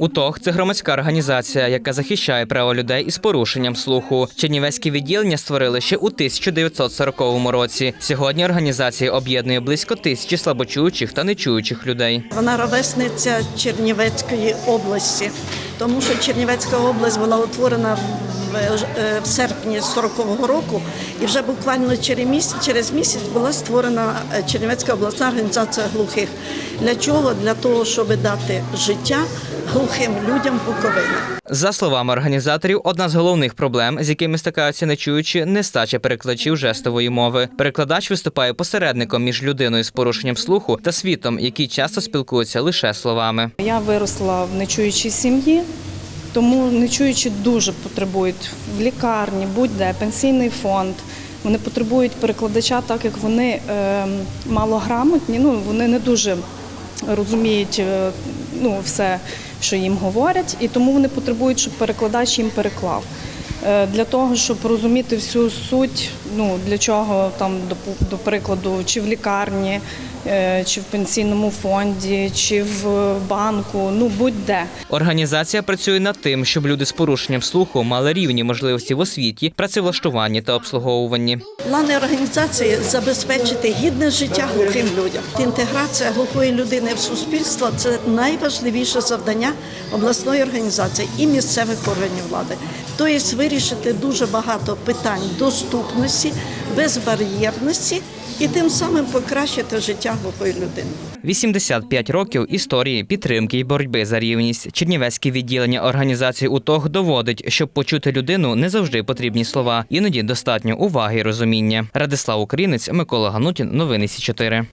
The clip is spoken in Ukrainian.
УТОГ це громадська організація, яка захищає право людей із порушенням слуху. Чернівецьке відділення створили ще у 1940 році. Сьогодні організація об'єднує близько тисячі слабочуючих та нечуючих людей. Вона ровесниця Чернівецької області, тому що Чернівецька область була утворена в, е, серпні 40-го року, і вже буквально через місяць, через місяць була створена е, Чернівецька обласна організація глухих. Для чого? Для того, щоб дати життя глухим людям Буковини. За словами організаторів, одна з головних проблем, з якими стикаються нечуючі, нестача перекладачів жестової мови. Перекладач виступає посередником між людиною з порушенням слуху та світом, який часто спілкується лише словами. Я виросла в нечуючій сім'ї, тому нечуючі дуже потребують в лікарні, будь-де пенсійний фонд. Вони потребують перекладача, так як вони е, малограмотні, ну вони не дуже розуміють е, ну, все, що їм говорять, і тому вони потребують, щоб перекладач їм переклав. Е, Для того, щоб розуміти всю суть, ну для чого там до, до прикладу, чи в лікарні, е, чи в пенсійному фонді, чи в банку, ну будь-де. Організація працює над тим, щоб люди з порушенням слуху мали рівні можливості в освіті, працевлаштуванні та обслуговуванні. Плани організації забезпечити гідне життя глухим людям. Інтеграція глухої людини в суспільство це найважливіше завдання обласної організації і місцевих органів влади. Тобто вирішити дуже багато питань доступності, безбар'єрності і тим самим покращити життя глухої людини. 85 років історії підтримки і боротьби за рівність. Чернівецьке відділення організації УТОГ доводить, щоб почути людину не завжди потрібні слова, іноді достатньо уваги і розуміння. Радислав Українець, Микола Ганутін, новини Сі 4